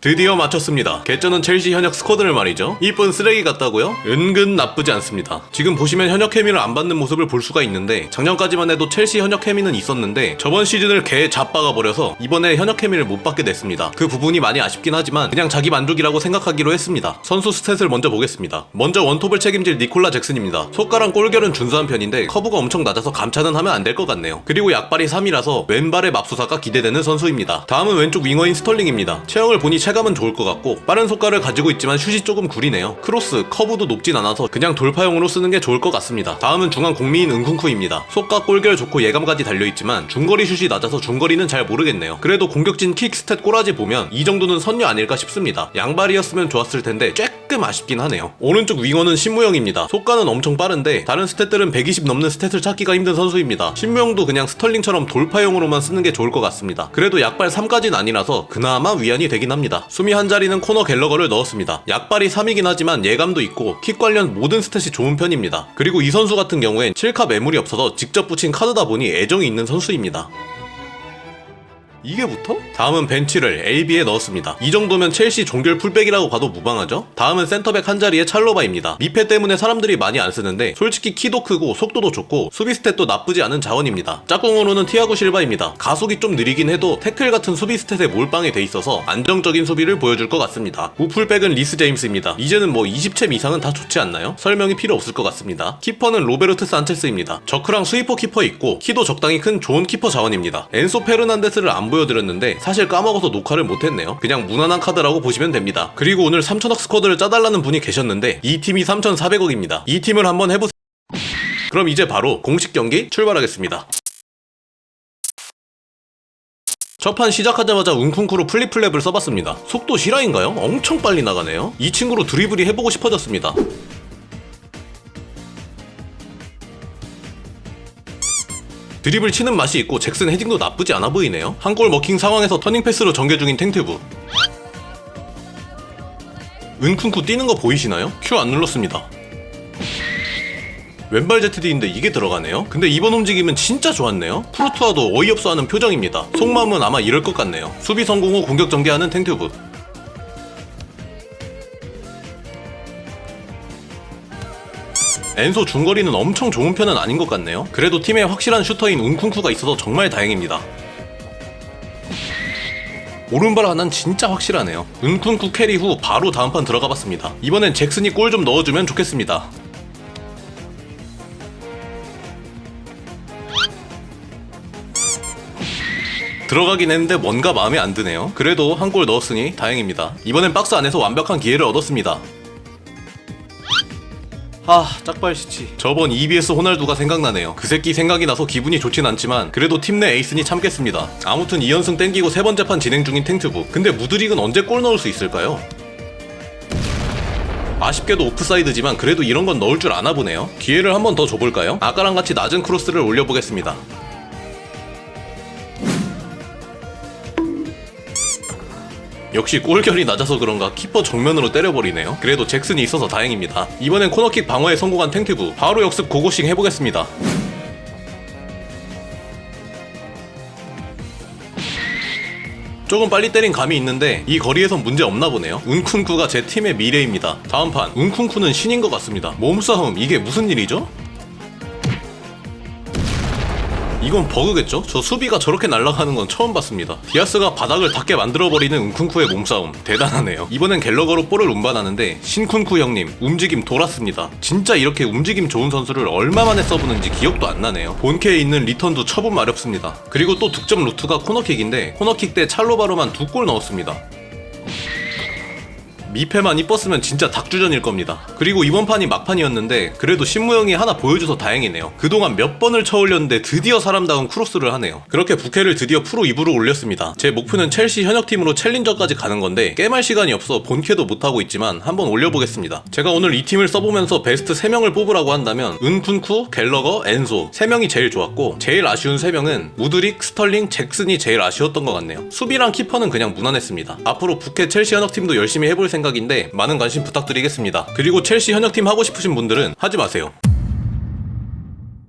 드디어 마쳤습니다. 개쩌는 첼시 현역 스쿼드를 말이죠. 이쁜 쓰레기 같다고요? 은근 나쁘지 않습니다. 지금 보시면 현역 케미를 안 받는 모습을 볼 수가 있는데 작년까지만 해도 첼시 현역 케미는 있었는데 저번 시즌을 개 잡박아 버려서 이번에 현역 케미를 못 받게 됐습니다. 그 부분이 많이 아쉽긴 하지만 그냥 자기 만족이라고 생각하기로 했습니다. 선수 스탯을 먼저 보겠습니다. 먼저 원톱을 책임질 니콜라 잭슨입니다. 속가랑 골결은 준수한 편인데 커브가 엄청 낮아서 감차는 하면 안 될 것 같네요. 그리고 약발이 3이라서 왼발의 맙소사가 기대되는 선수입니다. 다음은 왼쪽 윙어인 스털링입니다. 체형을 보니 체감은 좋을 것 같고 빠른 속가를 가지고 있지만 슛이 조금 구리네요. 크로스, 커브도 높진 않아서 그냥 돌파용으로 쓰는 게 좋을 것 같습니다. 다음은 중앙 공미인 은쿵쿠입니다. 속가 골결 좋고 예감까지 달려있지만 중거리 슛이 낮아서 중거리는 잘 모르겠네요. 그래도 공격진 킥 스탯 꼬라지 보면 이 정도는 선녀 아닐까 싶습니다. 양발이었으면 좋았을 텐데 조금 아쉽긴 하네요. 오른쪽 윙어는 신무영입니다. 속가는 엄청 빠른데 다른 스탯들은 120 넘는 스탯을 찾기가 힘든 선수입니다. 신무영도 그냥 스털링처럼 돌파용으로만 쓰는 게 좋을 것 같습니다. 그래도 약발 3까지는 아니라서 그나마 위안이 되긴 합니다. 수미 한 자리는 코너 갤러거를 넣었습니다. 약발이 3이긴 하지만 예감도 있고 킥 관련 모든 스탯이 좋은 편입니다. 그리고 이 선수 같은 경우엔 7카 매물이 없어서 직접 붙인 카드다 보니 애정이 있는 선수입니다. 이게 붙어? 다음은 벤치를 AB에 넣었습니다. 이 정도면 첼시 종결 풀백이라고 봐도 무방하죠? 다음은 센터백 한 자리에 찰로바입니다. 미패 때문에 사람들이 많이 안 쓰는데 솔직히 키도 크고 속도도 좋고 수비 스탯도 나쁘지 않은 자원입니다. 짝꿍으로는 티아고 실바입니다. 가속이 좀 느리긴 해도 태클 같은 수비 스탯에 몰빵이 돼 있어서 안정적인 수비를 보여줄 것 같습니다. 우풀백은 리스 제임스입니다. 이제는 뭐 20챔 이상은 다 좋지 않나요? 설명이 필요 없을 것 같습니다. 키퍼는 로베르트 산체스입니다. 저크랑 스위퍼 키퍼 있고 키도 적당히 큰 좋은 키퍼 자원입니다. 엔소 페르난데스를 안 보여드렸는데 사실 까먹어서 녹화를 못했네요. 그냥 무난한 카드라고 보시면 됩니다. 그리고 오늘 3천억 스쿼드를 짜달라는 분이 계셨는데 이 팀이 3,400억입니다. 이 팀을 한번 해보세요. 그럼 이제 바로 공식 경기 출발하겠습니다. 첫판 시작하자마자 웅쿵쿠로 플립플랩을 써봤습니다. 속도 실화인가요? 엄청 빨리 나가네요. 이 친구로 드리블이 해보고 싶어졌습니다. 드립을 치는 맛이 있고 잭슨 헤딩도 나쁘지 않아 보이네요. 한 골 먹힌 상황에서 터닝 패스로 전개 중인 탱트부. 은쿵쿠 뛰는 거 보이시나요? 큐안 눌렀습니다. 왼발 ZD인데 이게 들어가네요? 근데 이번 움직임은 진짜 좋았네요? 프루투아도 어이없어 하는 표정입니다. 속마음은 아마 이럴 것 같네요. 수비 성공 후 공격 전개하는 탱튜브. 엔소 중거리는 엄청 좋은 편은 아닌 것 같네요. 그래도 팀에 확실한 슈터인 운쿵쿠가 있어서 정말 다행입니다. 오른발 하나는 진짜 확실하네요. 은쿵쿠 캐리 후 바로 다음 판 들어가 봤습니다. 이번엔 잭슨이 골 좀 넣어주면 좋겠습니다. 들어가긴 했는데 뭔가 마음에 안 드네요. 그래도 한 골 넣었으니 다행입니다. 이번엔 박스 안에서 완벽한 기회를 얻었습니다. 아, 짝발 시치. 저번 EBS 호날두가 생각나네요. 그 새끼 생각이 나서 기분이 좋진 않지만 그래도 팀 내 에이스니 참겠습니다. 아무튼 2연승 땡기고 세 번째 판 진행 중인 탱트부. 근데 무드릭은 언제 골 넣을 수 있을까요? 아쉽게도 오프사이드지만 그래도 이런 건 넣을 줄 아나 보네요. 기회를 한번 더 줘볼까요? 아까랑 같이 낮은 크로스를 올려보겠습니다. 역시 골결이 낮아서 그런가 키퍼 정면으로 때려버리네요. 그래도 잭슨이 있어서 다행입니다. 이번엔 코너킥 방어에 성공한 탱튜브. 바로 역습 고고싱 해보겠습니다. 조금 빨리 때린 감이 있는데 이 거리에선 문제 없나 보네요. 운쿤쿠가 제 팀의 미래입니다. 다음 판 운쿤쿠는 신인 것 같습니다. 몸싸움 이게 무슨 일이죠? 이건 버그겠죠? 저 수비가 저렇게 날아가는 건 처음 봤습니다. 디아스가 바닥을 닿게 만들어버리는 은쿤쿠의 몸싸움 대단하네요. 이번엔 갤러거로 볼을 운반하는데 신쿤쿠 형님 움직임 돌았습니다. 진짜 이렇게 움직임 좋은 선수를 얼마 만에 써보는지 기억도 안 나네요. 본캐에 있는 리턴도 처분 마렵습니다. 그리고 또 득점 루트가 코너킥인데 코너킥 때 찰로바로만 두 골 넣었습니다. 미패만 이뻤으면 진짜 닭주전일 겁니다. 그리고 이번 판이 막판이었는데 그래도 신무영이 하나 보여줘서 다행이네요. 그동안 몇 번을 쳐올렸는데 드디어 사람다운 크로스를 하네요. 그렇게 부캐를 드디어 프로 2부로 올렸습니다. 제 목표는 첼시 현역팀으로 챌린저까지 가는 건데 게임할 시간이 없어 본캐도 못하고 있지만 한번 올려보겠습니다. 제가 오늘 이 팀을 써보면서 베스트 3명을 뽑으라고 한다면 은쿤쿠, 갤러거, 엔소 3명이 제일 좋았고 제일 아쉬운 3명은 무드릭, 스털링, 잭슨이 제일 아쉬웠던 것 같네요. 수비랑 키퍼는 그냥 무난했습니다. 앞으로 부캐 첼시 현역팀도 열심히 해볼 생각인데 많은 관심 부탁드리겠습니다. 그리고 첼시 현역팀 하고 싶으신 분들은 하지 마세요.